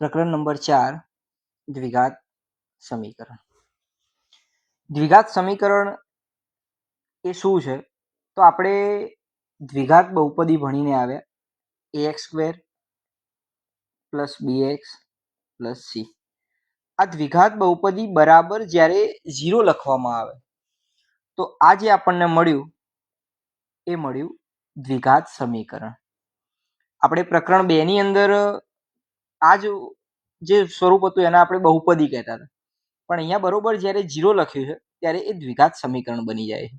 પ્રકરણ નંબર ચાર, દ્વિઘાત સમીકરણ. દ્વિઘાત સમીકરણ એ શું છે? તો આપણે દ્વિઘાત બહુપદી ભણીને આવ્યા. A x square plus b x plus c આ દ્વિઘાત બહુપદી બરાબર જ્યારે ઝીરો લખવામાં આવે. તો આ જે આપણને મળ્યું, એ મળ્યું દ્વિઘાત સમીકરણ. આપણે પ્રકરણ બેની અંદર આ જ જે સ્વરૂપ હતું એને આપણે બહુપદી કહેતા હતા. પણ અહીંયા બરોબર જ્યારે જીરો લખ્યું છે, ત્યારે એ દ્વિઘાત સમીકરણ બની જાય છે.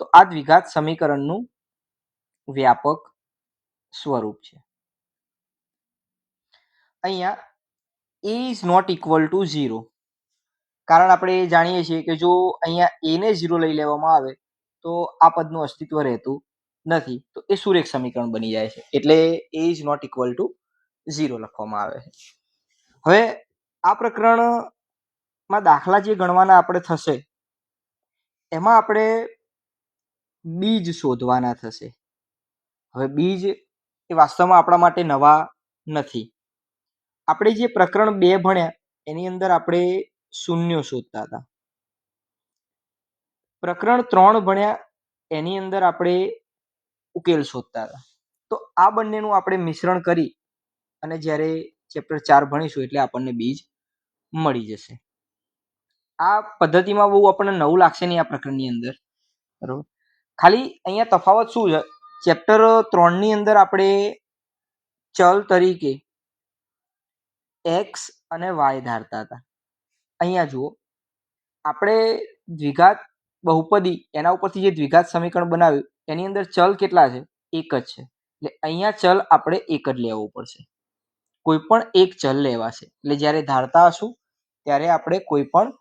તો આ દ્વિઘાત સમીકરણનું વ્યાપક સ્વરૂપ છે. અહીંયા a is not equal to zero કારણ આપણે જાણીએ છીએ કે જો અહીંયા એને ઝીરો લઈ લેવામાં આવે, તો આ પદનું અસ્તિત્વ રહેતું નથી. તો એ સુરેખ સમીકરણ બની જાય છે. એટલે a is not equal to zero લખવામાં આવે છે. હવે આ પ્રકરણમાં દાખલા જે ગણવાના આપણે થશે, એમાં આપણે બીજ શોધવાના થશે. હવે બીજ એ વાસ્તવમાં આપણા માટે નવા નથી. આપણે જે પ્રકરણ બે ભણ્યા, એની અંદર આપણે શૂન્યો શોધતા હતા. પ્રકરણ ત્રણ ભણ્યા, એની અંદર આપણે ઉકેલ શોધતા હતા. તો આ બંનેનું આપણે મિશ્રણ કરી અને જ્યારે ચેપ્ટર ચાર ભણીશું એટલે આપણને બીજ મળી જશે. આ પદ્ધતિમાં બહુ આપણને નવું લાગશે નહીં આ પ્રકરણની અંદર. બરોબર? ખાલી અહીંયા તફાવત શું છે? ચેપ્ટર ત્રણની અંદર આપણે ચલ તરીકે એક્સ અને વાય ધારતા હતા. અહીંયા જુઓ. આપણે દ્વિઘાત બહુપદી, એના ઉપરથી જે દ્વિઘાત સમીકરણ બનાવ્યું, એની અંદર ચલ કેટલા છે? એક જ છે. એટલે અહીંયા ચલ આપણે એક જ લેવો પડશે. કોઈ પણ એક ચલ લેવાશે. એટલે જ્યારે ધારતા હશું, ત્યારે આપણે કોઈ પણ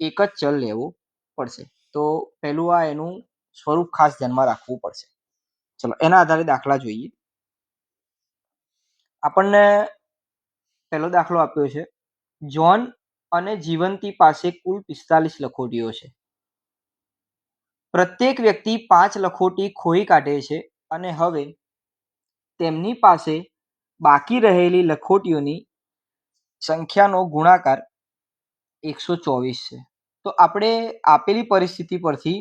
એક જ ચલ લેવું પડશે. તો પહેલું આ એનું સ્વરૂપ ખાસ ધ્યાનમાં રાખવું પડશે. ચલો, એના આધારે દાખલા જોઈએ. આપણને પહેલો દાખલો આપ્યો છે. જોન અને જીવંતી પાસે કુલ પિસ્તાલીસ લખોટીઓ છે. પ્રત્યેક વ્યક્તિ પાંચ લખોટી ખોઈ કાઢે છે અને હવે તેમની પાસે બાકી રહેલી લખોટીઓની સંખ્યાનો ગુણાકાર એકસો ચોવીસ છે. તો આપણે આપેલી પરિસ્થિતિ પરથી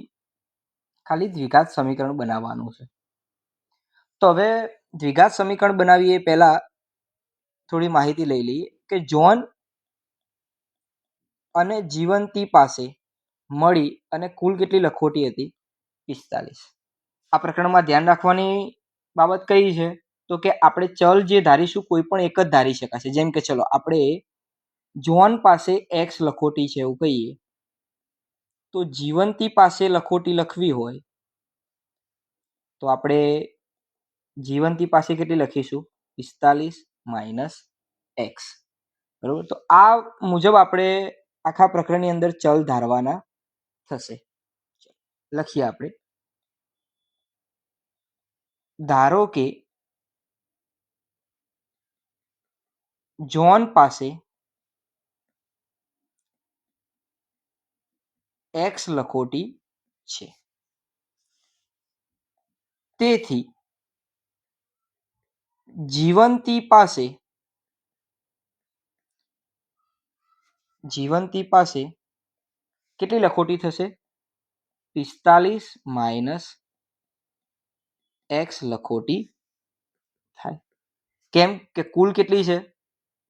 ખાલી દ્વિઘાત સમીકરણ બનાવવાનું છે. તો હવે દ્વિઘાત સમીકરણ બનાવીએ પહેલાં થોડી માહિતી લઈ લઈએ કે જોન અને જીવંતી પાસે મળી અને કુલ કેટલી લખોટી હતી? પિસ્તાલીસ. આ પ્રકરણમાં ધ્યાન રાખવાની બાબત કઈ છે? તો કે આપણે ચલ જે ધારીશું કોઈ પણ એક જ ધારી શકાશે. જેમ કે ચલો, આપણે જોન પાસે એક્સ લખોટી છે એવું કહીએ. તો જીવંતી પાસે લખોટી લખવી હોય, તો આપણે જીવંતી પાસે કેટલી લખીશું? પિસ્તાલીસ માઇનસ એક્સ. બરોબર? તો આ મુજબ આપણે આખા પ્રકરણની અંદર ચલ ધારવાના થશે. લખીએ આપણે. ધારો કે જોન પાસે એક્સ લખોટી છે તેથી જીવંતી પાસે જીવંતી પાસે કેટલી લખોટી થશે? પિસ્તાલીસ માઇનસ એક્સ લખોટી થાય. કેમ કે કુલ કેટલી છે?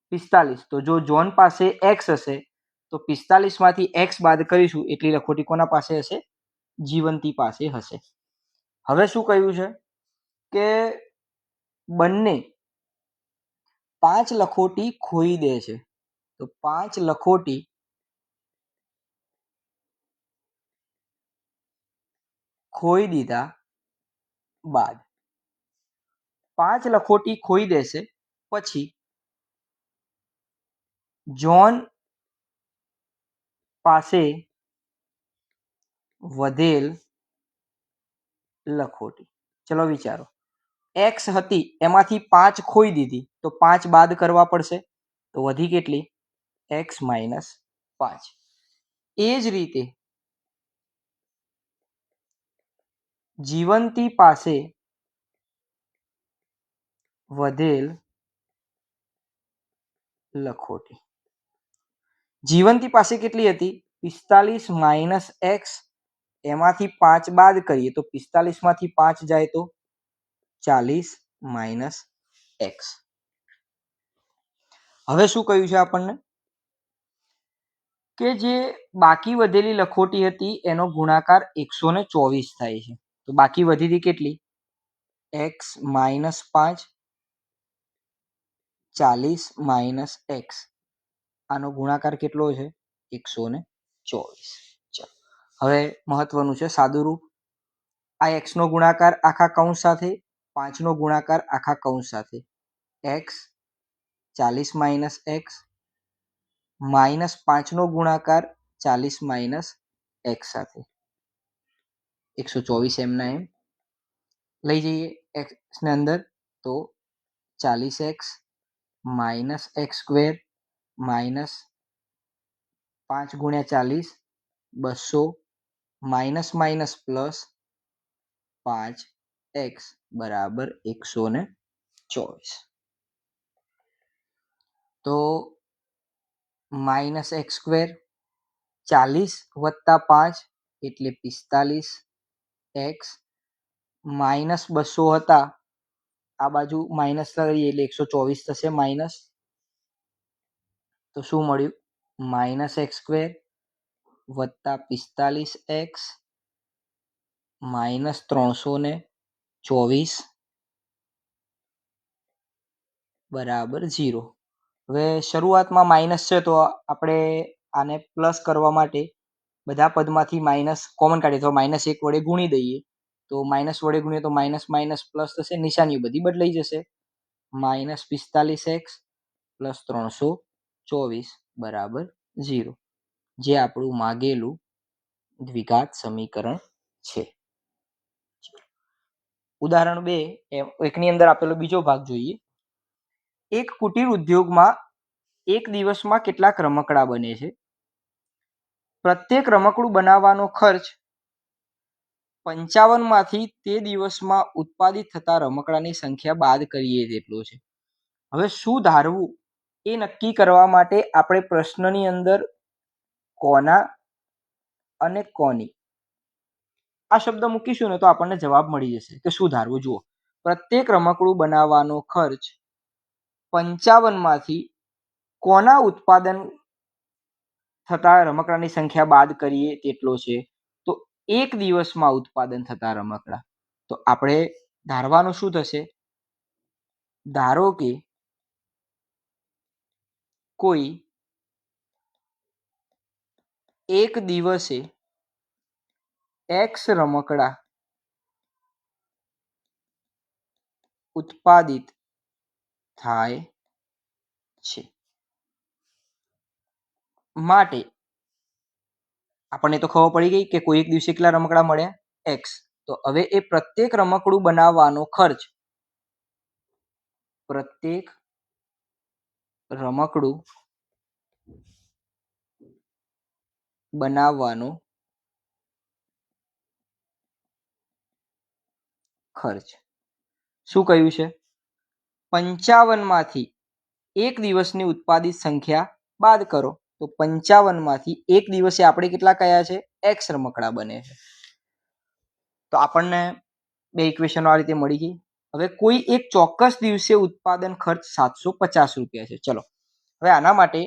પિસ્તાલીસ. તો જો જોન પાસે એક્સ હશે, તો પિસ્તાલીસમાંથી એક્સ બાદ કરીશું, એટલી લખોટી કોના પાસે હશે? જીવંતી પાસે હશે. હવે શું કહ્યું છે? કે બંને પાંચ લખોટી ખોઈ દે છે. તો પાંચ લખોટી ખોઈ દીધા બાદ. પાંચ લખોટી ખોઈ દેશે, પછી જોન પાસે વધેલ લખોટી. ચલો વિચારો. એક્સ હતી, એમાંથી પાંચ ખોઈ દીધી. તો પાંચ બાદ કરવા પડશે. તો વધી કેટલી? એક્સ માઇનસ પાંચ. એ જ રીતે જીવંતી પાસે વધેલ લખોટી. જીવંતી પાસે કેટલી હતી? પિસ્તાલીસ માઇનસ એક્સ. એમાંથી પાંચ બાદ કરીએ તો પિસ્તાલીસમાંથી પાંચ જાય તો ચાલીસ માઇનસ એક્સ. હવે શું કહ્યું છે આપણને? કે જે બાકી વધેલી લખોટી હતી એનો ગુણાકાર એકસો ને ચોવીસ થાય છે. તો બાકી વધી હતી કેટલી? એક્સ માઇનસ પાંચ ચાલીસ માઇનસ એક્સ. આનો ગુણાકાર કેટલો છે? એકસો ને ચોવીસ. હવે મહત્વનું છે સાદુરૂપ. આ એક્સનો ગુણાકાર આખા કૌંસ સાથે પાંચનો ગુણાકાર આખા કૌંસ સાથે. એક્સ ચાલીસ માઇનસ એક્સ માઇનસ પાંચનો ગુણાકાર ચાલીસ માઇનસ એક્સ સાથે. એકસો ચોવીસ એમના એમ. લઈ જઈએ એક્સને અંદર તો ચાલીસ x minus x square minus પાંચ ગુણ્યા ચાલીસ, બસો માઇનસ માઇનસ પ્લસ પાંચ એક્સ, બરાબર એકસો ને ચોવીસ. તો માઇનસ એક્સ સ્ક્વેર ચાલીસ વત્તા પાંચ એટલે પિસ્તાલીસ એક્સ માઇનસ બસો હતા, આ બાજુ માઇનસ કરીએ એટલે એકસો ચોવીસ થશે માઇનસ તો શું મળ્યું? માઇનસ એક્સ સ્ક્વેર વત્તા પિસ્તાલીસ એક્સ માઇનસ ત્રણસો ને ચોવીસ બરાબર ઝીરો. હવે શરૂઆતમાં માઇનસ છે તો આપણે આને પ્લસ કરવા માટે બધા પદમાંથી માઇનસ કોમન કાઢીએ. તો માઇનસ એક વડે ગુણી દઈએ. તો માઇનસ વડે ગુણીએ તો માઇનસ માઇનસ પ્લસ થશે. નિશાનીઓ બધી બદલાઈ જશે. માઇનસ પિસ્તાલીસ એક્સ પ્લસ ત્રણસો ચોવીસ બરાબર ઝીરો. જે આપણું માગેલું દ્વિઘાત સમીકરણ છે. ઉદાહરણ બે એકની અંદર આપેલો બીજો ભાગ જોઈએ. એક કુટીર ઉદ્યોગમાં એક દિવસમાં કેટલાક રમકડા બને છે. પ્રત્યેક રમકડું બનાવવાનો ખર્ચ પંચાવનમાંથી તે દિવસમાં ઉત્પાદિત થતા રમકડાની સંખ્યા બાદ કરીએ તેટલો છે. હવે શું ધારવું? એ નક્કી કરવા માટે આપણે પ્રશ્નની અંદર કોના અને કોની? આ શબ્દ મૂકીશું ને તો આપણને જવાબ મળી જશે કે શું ધારવું જુઓ, પ્રત્યેક રમકડું બનાવવાનો ખર્ચ પંચાવનમાંથી કોના ઉત્પાદન થતા રમકડાની સંખ્યા બાદ કરીએ તેટલો છે? તો એક દિવસમાં ઉત્પાદન થતા રમકડા. તો આપણે ધારવાનું શું થશે? ધારો કે કોઈ એક દિવસે એક્સ રમકડા ઉત્પાદિત થાય છે. માટે આપણને તો ખબર પડી ગઈ કે કોઈ એક દિવસે કેટલા રમકડા મળ્યા એક્સ તો હવે એ પ્રત્યેક રમકડું બનાવવાનો ખર્ચ પ્રત્યેક રમકડું બનાવવાનો ખર્ચ. શું કહ્યું છે? પંચાવનમાંથી એક દિવસની ઉત્પાદિત સંખ્યા બાદ કરો. તો પંચાવનમાંથી એક દિવસે આપણે કેટલા કયા છે? એક્સ રમકડા બને છે. તો આપણને બે ઇક્વેશનો આ રીતે મળી ગઈ. હવે કોઈ એક ચોક્કસ દિવસે ઉત્પાદન ખર્ચ સાતસો પચાસ રૂપિયા છે. ચલો, હવે આના માટે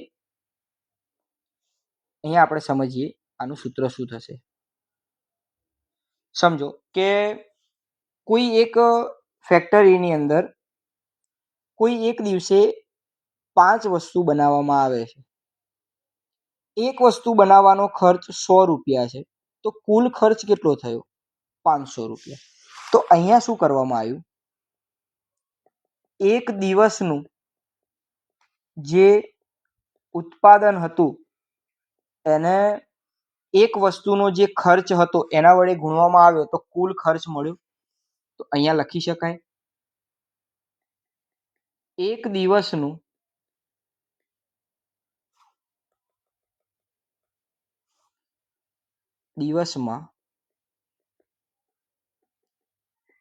અહીંયા આપણે સમજીએ આનું સૂત્ર શું થશે. સમજો કે કોઈ એક ફેક્ટરીની અંદર કોઈ એક દિવસે પાંચ વસ્તુ બનાવવામાં આવે છે. એક વસ્તુ બનાવવાનો ખર્ચ સો રૂપિયા છે. તો કુલ ખર્ચ કેટલો થયો? પાંચસો રૂપિયા. તો અહીંયા શું કરવામાં આવ્યું? એક દિવસનું જે ઉત્પાદન હતું, એને એક વસ્તુનો જે ખર્ચ હતો, એના વડે ગુણવામાં આવ્યો, તો કુલ ખર્ચ મળ્યો. તો અહીંયા લખી શકાય. એક દિવસનું દિવસમાં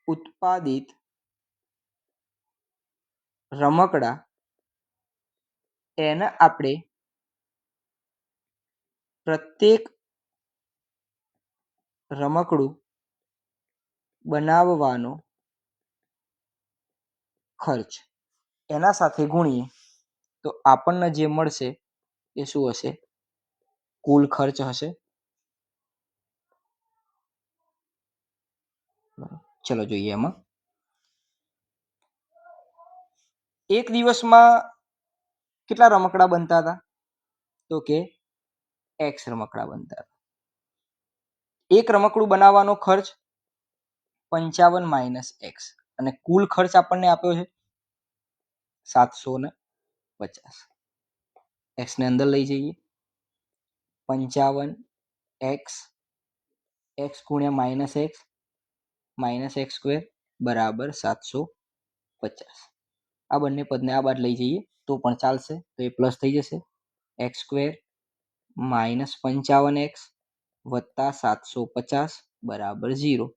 ઉત્પાદિત રમકડા એને આપણે પ્રત્યેક રમકડું બનાવવાનો ખર્ચ એના સાથે ગુણીએ તો આપણને જે મળશે એ શું હશે? કુલ ખર્ચ હશે. ચલો જોઈએ એમાં. એક દિવસમાં કેટલા રમકડા બનતા હતા? તો કે એક્સ રમકડા બનતા હતા. એક રમકડું બનાવવાનો ખર્ચ પંચાવન માઇનસ એક્સ અને કુલ ખર્ચ આપણને આપ્યો છે સાતસો ને પચાસ. એક્સને અંદર લઈ જઈએ. પંચાવન એક્સ એક્સ ગુણ્યા minus x minus x square બરાબર સાતસો પચાસ. આ બંને પદને આ બાદ લઈ જઈએ, તો પણ ચાલશે. તો એ પ્લસ થઈ જશે. એક્સ સ્ક્વેર માઇનસ પંચાવન એક્સ વત્તા સાતસો પચાસ બરાબર ઝીરો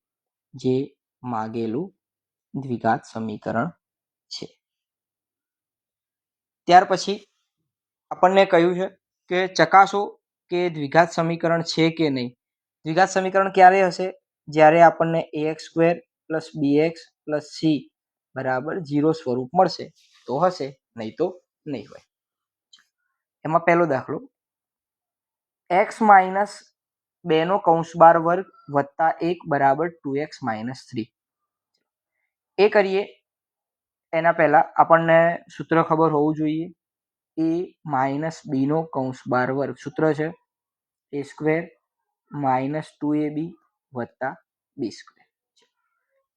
જે માગેલું દ્વિઘાત સમીકરણ છે. ત્યાર પછી આપણને કહ્યું છે કે ચકાસો કે દ્વિઘાત સમીકરણ છે કે નહીં. દ્વિઘાત સમીકરણ ક્યારે હશે? જ્યારે આપણને a x square plus b x plus c બરાબર જીરો સ્વરૂપ મળશે, તો હશે, નહીં તો નહીં હોય. એમાં પહેલો દાખલો એક્સ માઇનસ બેનો કૌંસ બાર વર્ગ વત્તા એક બરાબર ટુ એક્સ માઇનસ થ્રી. એ કરીએ, એના પહેલાં આપણને સૂત્ર ખબર હોવું જોઈએ. એ માઇનસ બીનો કૌંસ બાર વર્ગ સૂત્ર છે. A square minus two a b વત્તા બી સ્ક્વેર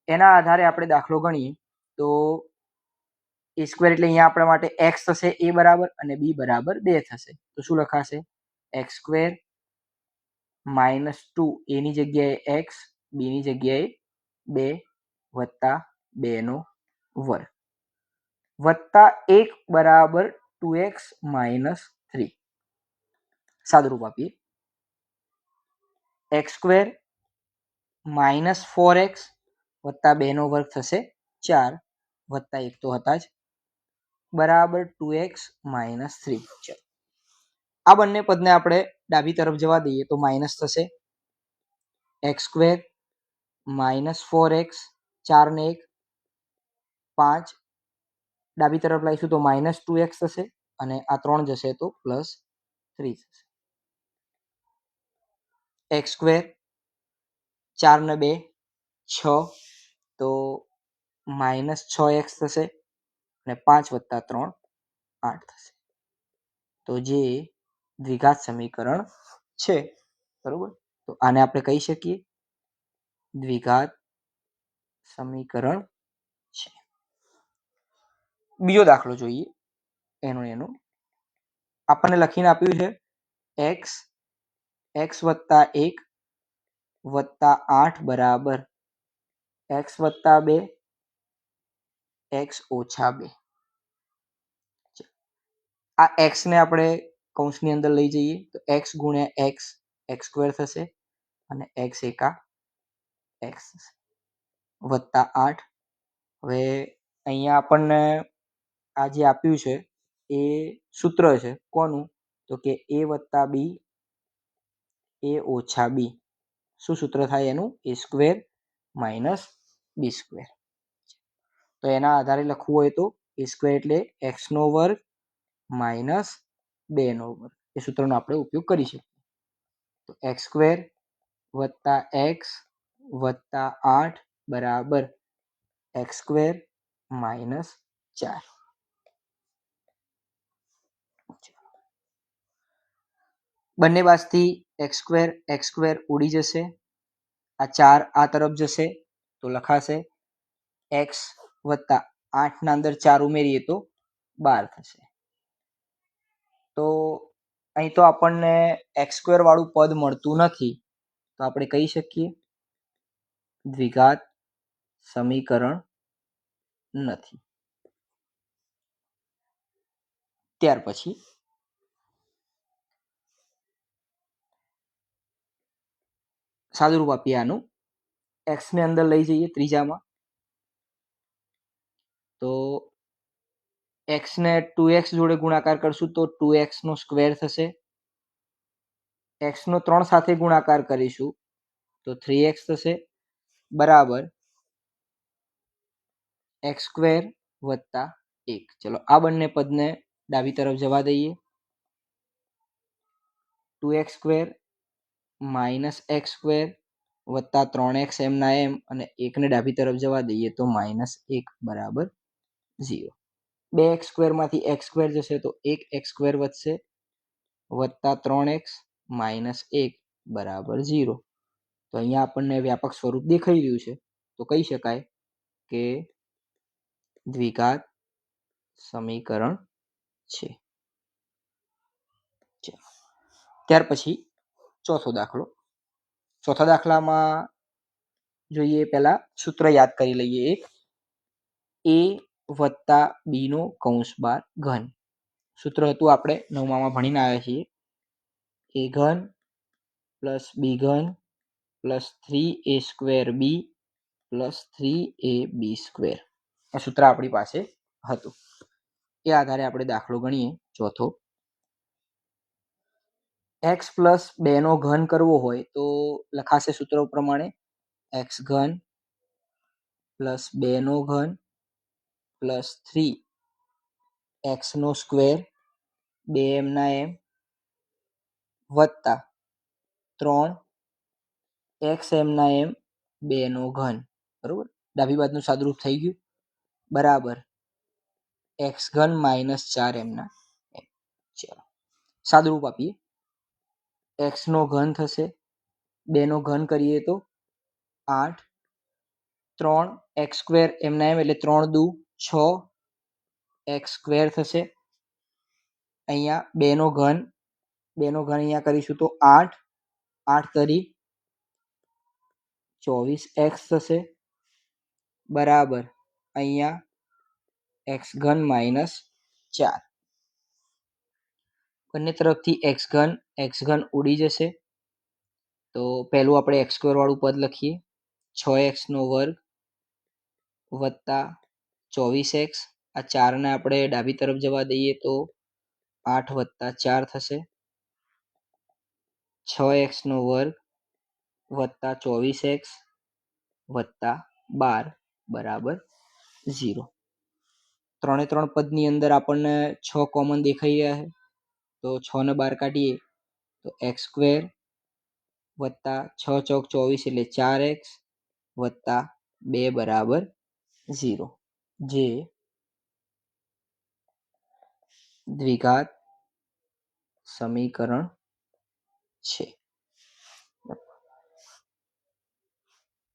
એના આધારે આપણે દાખલો ગણીએ. તો એ સ્ક્વેર એટલે અહીંયા આપણા માટે એક્સ થશે એ બરાબર અને બી બરાબર બે થશે. તો શું લખાશે? એક્સ સ્ક્વેર માઇનસ ટુ એની જગ્યાએ એક્સ બીની જગ્યાએ બે વત્તા બેનો વર્ગ. વત્તા એક બરાબર ટુ એક્સ માઇનસ થ્રી સાદુરૂપ આપીએ. X square minus four x વત્તા બેનો વર્ગ થશે ચાર. વત્તા એક તો હતા જ. બરાબર ટુ એક્સ માઇનસ થ્રી આ બંને પદને આપણે ડાબી તરફ જવા દઈએ તો માઇનસ થશે. X square minus four x ચાર ને એક પાંચ. ડાબી તરફ લાવીશું તો માઇનસ ટુ એક્સ થશે અને આ ત્રણ જશે તો પ્લસ થ્રી થશે. એક્સ સ્ક્વેર ચાર ને બે છ તો માઇનસ છ એક્સ થશે અને પાંચ વત્તા ત્રણ આઠ થશે. તો જે દ્વિઘાત સમીકરણ છે, બરોબર? તો આને આપણે કહી શકીએ દ્વિઘાત સમીકરણ છે. બીજો દાખલો જોઈએ, એનો એનો. આપણને લખીને આપ્યું છે એક્સ એક્સ વત્તા એક વત્તા આઠ બરાબર. એક્સ વત્તા બે એક્સ ઓછા બે. આ એક્સને આપણે કૌંસની અંદર લઈ જઈએ તો એક્સ ગુણ્યા એક્સ એક્સ સ્ક્વેર થશે અને એક્સ એકા એક્સ વત્તા આઠ. હવે અહીંયા આપણને આ જે આપ્યું છે એ સૂત્ર છે કોનું? તો કે એ વત્તા બી એ ઓછા બી શું સૂત્ર થાય એનું? A square minus b square તો એના આધારે લખવું હોય તો એ સ્ક્વેર એટલે એક્સનો વર્ગ માઇનસ બેનો વર્ગ. એ સૂત્રનો આપણે ઉપયોગ કરી શકીએ. તો એક્સ સ્ક્વેર વત્તા એક્સ વત્તા આઠ બરાબર એક્સ સ્ક્વેર માઇનસ ચાર. બંને બાજથી એક્સ સ્ક્વેર એક્સ સ્ક્વેર ઉડી જશે. આ ચાર આ તરફ જશે તો લખાશે એક્સ વત્તા આઠના અંદર ચાર ઉમેરીએ તો બાર થશે. તો અહીં તો આપણને એક્સ સ્ક્વેર વાળું પદ મળતું નથી. તો આપણે કહી શકીએ દ્વિઘાત સમીકરણ નથી. ત્યાર પછી સાદુરૂપ આપીએ આનું. એક્સને અંદર લઈ જઈએ ત્રીજામાં. તો એક્સને ટુ એક્સ જોડે ગુણાકાર કરશું તો ટુ એક્સનો સ્ક્વેર થશે. એક્સનો ત્રણ સાથે ગુણાકાર કરીશું તો થ્રી એક્સ થશે. બરાબર. એક્સ સ્ક્વેર વત્તા એક. ચલો, આ બંને પદને ડાબી તરફ જવા દઈએ. Two x square minus x square વત્તા ત્રણ એક્સ એમના એમ અને એકને ડાબી તરફ જવા દઈએ તો માઇનસ એક. બરાબર. ઝીરો બે એક્સ સ્ક્વેરમાંથી એક્સ સ્ક્વેર જશે તો એક એક્સ સ્ક્વેર વધશે, વત્તા ત્રણ એક્સ માઇનસ એક, બરાબર ઝીરો તો અહીંયા આપણને વ્યાપક સ્વરૂપ દેખાઈ રહ્યું છે. તો કહી શકાય કે દ્વિઘાત સમીકરણ છે. ત્યાર પછી ચોથો દાખલો. ચોથા દાખલામાં જોઈએ પહેલા સૂત્ર યાદ કરી લઈએ એક. એ વત્તા બીનો કૌંસ બાર ઘન. સૂત્ર હતું આપણે નવમામાં ભણીને આવ્યા છીએ. એ ઘન પ્લસ બી ઘન plus three a square b plus three a b square. આ સૂત્ર આપણી પાસે હતું. એ આધારે આપણે દાખલો ગણીએ. ચોથો. એક્સ પ્લસ બેનો ઘન કરવો હોય તો લખાશે સૂત્ર પ્રમાણે. એક્સ ઘન પ્લસ બેનો ઘન પ્લસ થ્રી. એક્સનો સ્ક્વેર, બે એમના એમ, વત્તા ત્રણ. એક્સ એમના એમ બેનો ઘન. બરાબર? ડાબી બાજુનું સાદુરૂપ થઈ ગયું. બરાબર. એક્સ ઘન માઇનસ ચાર એમના એમ. ચાલો. સાદુરૂપ આપીએ. એક્સનો ઘન થશે. બેનો ઘન કરીએ તો આઠ. ત્રણ એક્સ સ્ક્વેર એમના એમ એટલે ત્રણ દુ છ એક્સ સ્ક્વેર થશે. અહીંયા બેનો ઘન બેનો ઘન અહીંયા કરીશું તો આઠ આઠ તરી ચોવીસ એક્સ થશે. બરાબર, અહીંયા એક્સ ઘન માઇનસ ચાર. બંને તરફથી એક્સ ઘન એક્સ ઘન ઉડી જશે. તો પહેલું આપણે એક્સ સ્ક્વેર વાળું પદ લખીએ. છ એક્સનો વર્ગ વત્તા ચોવીસ એક્સ, આ ચારને આપણે ડાબી તરફ જવા દઈએ તો આઠ વત્તા ચાર થશે. છ એક્સનો વર્ગ વત્તા ચોવીસ એક્સ વત્તા બાર, બરાબર ઝીરો. ત્રણે ત્રણ પદની અંદર આપણને છ કોમન દેખાઈ રહ્યા છે. તો છને બાર કાઢીએ તો એક્સ સ્ક્વેર વત્તા છ ચોક ચોવીસ એટલે ચાર એક્સ વત્તા બે, બરાબર ઝીરો. જે દ્વિઘાત સમીકરણ છે